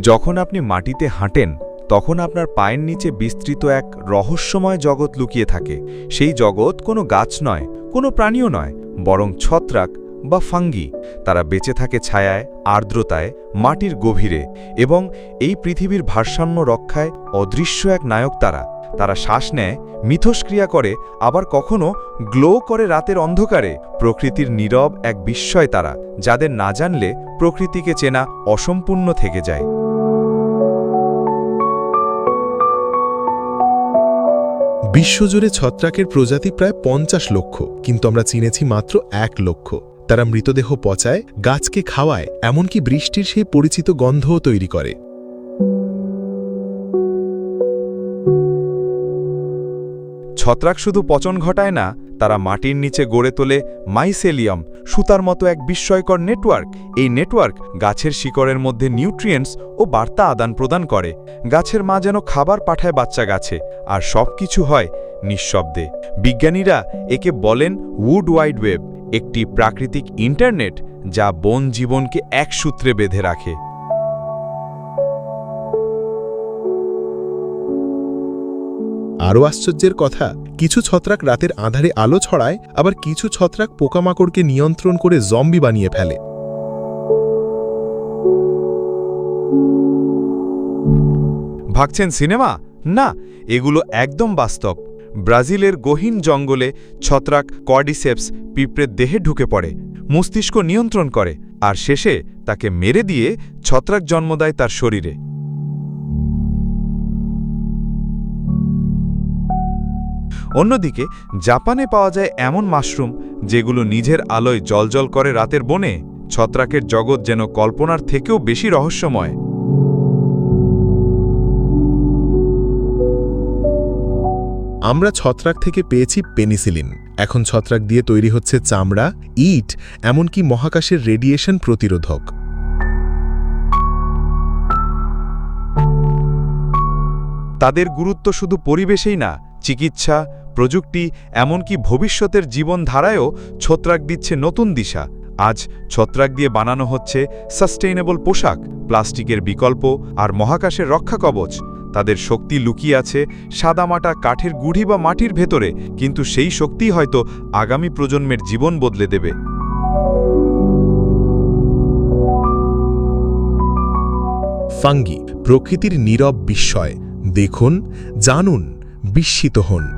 যখন আপনি মাটিতে হাঁটেন, তখন আপনার পায়ের নিচে বিস্তৃত এক রহস্যময় জগৎ লুকিয়ে থাকে। সেই জগৎ কোনো গাছ নয়, কোনো প্রাণীও নয়, বরং ছত্রাক বা ফাঙ্গি। তারা বেঁচে থাকে ছায়ায়, আর্দ্রতায়, মাটির গভীরে এবং এই পৃথিবীর ভারসাম্য রক্ষায় অদৃশ্য এক নায়ক তারা। তারা শ্বাস নেয়, মিথস্ক্রিয়া করে, আবার কখনো গ্লো করে রাতের অন্ধকারে। প্রকৃতির নীরব এক বিস্ময় তারা, যাদের না জানলে প্রকৃতিকে চেনা অসম্পূর্ণ থেকে যায়। বিশ্বজুড়ে ছত্রাকের প্রজাতি প্রায় পঞ্চাশ লক্ষ, কিন্তু আমরা চিনেছি মাত্র এক লক্ষ। তারা মৃতদেহ পচায়, গাছকে খাওয়ায়, এমনকি বৃষ্টির সেই পরিচিত গন্ধও তৈরি করে। ছত্রাক শুধু পচন ঘটায় না তারা মাটির নিচে গড়ে তোলে মাইসেলিয়াম, সুতার মতো এক বিস্ময়কর নেটওয়ার্ক। এই নেটওয়ার্ক গাছের শিকড়ের মধ্যে নিউট্রিয়েন্টস ও বার্তা আদান প্রদান করে। গাছের মা যেন খাবার পাঠায় বাচ্চা গাছে, আর সব কিছু হয় নিঃশব্দে। বিজ্ঞানীরা একে বলেন উড ওয়াইড ওয়েব একটি প্রাকৃতিক ইন্টারনেট যা বন জীবনকে এক সূত্রে বেঁধে রাখে। আরও আশ্চর্যের কথা, কিছু ছত্রাক রাতের আধারে আলো ছড়ায়, আবার কিছু ছত্রাক পোকামাকড়কে নিয়ন্ত্রণ করে জম্বি বানিয়ে ফেলে। ভাবছেন সিনেমা? না, এগুলো একদম বাস্তব। ব্রাজিলের গহীন জঙ্গলে ছত্রাক কর্ডিসেপস পিঁপড়ের দেহে ঢুকে পড়ে, মস্তিষ্ক নিয়ন্ত্রণ করে, আর শেষে তাকে মেরে দিয়ে ছত্রাক জন্ম দেয় তার শরীরে। অন্যদিকে জাপানে পাওয়া যায় এমন মাশরুম যেগুলো নিজের আলোয় জলজল করে রাতের বনে। ছত্রাকের জগৎ যেন কল্পনার থেকেও বেশি রহস্যময়। আমরা ছত্রাক থেকে পেয়েছি পেনিসিলিন। এখন ছত্রাক দিয়ে তৈরি হচ্ছে চামড়া ইট এমনকি মহাকাশের রেডিয়েশন প্রতিরোধক। তাদের গুরুত্ব শুধু পরিবেশেই না চিকিৎসা প্রযুক্তি, এমনকি ভবিষ্যতের জীবনধারায়ও ছত্রাক দিচ্ছে নতুন দিশা। আজ ছত্রাক দিয়ে বানানো হচ্ছে সাস্টেইনেবল পোশাক, প্লাস্টিকের বিকল্প আর মহাকাশের রক্ষা কবচ। তাদের শক্তি লুকিয়ে আছে সাদামাটা কাঠের গুড়ি বা মাটির ভেতরে, কিন্তু সেই শক্তিই হয়তো আগামী প্রজন্মের জীবন বদলে দেবে। ফাঙ্গি, প্রকৃতির নীরব বিস্ময়। দেখুন, জানুন, বিস্মিত হন।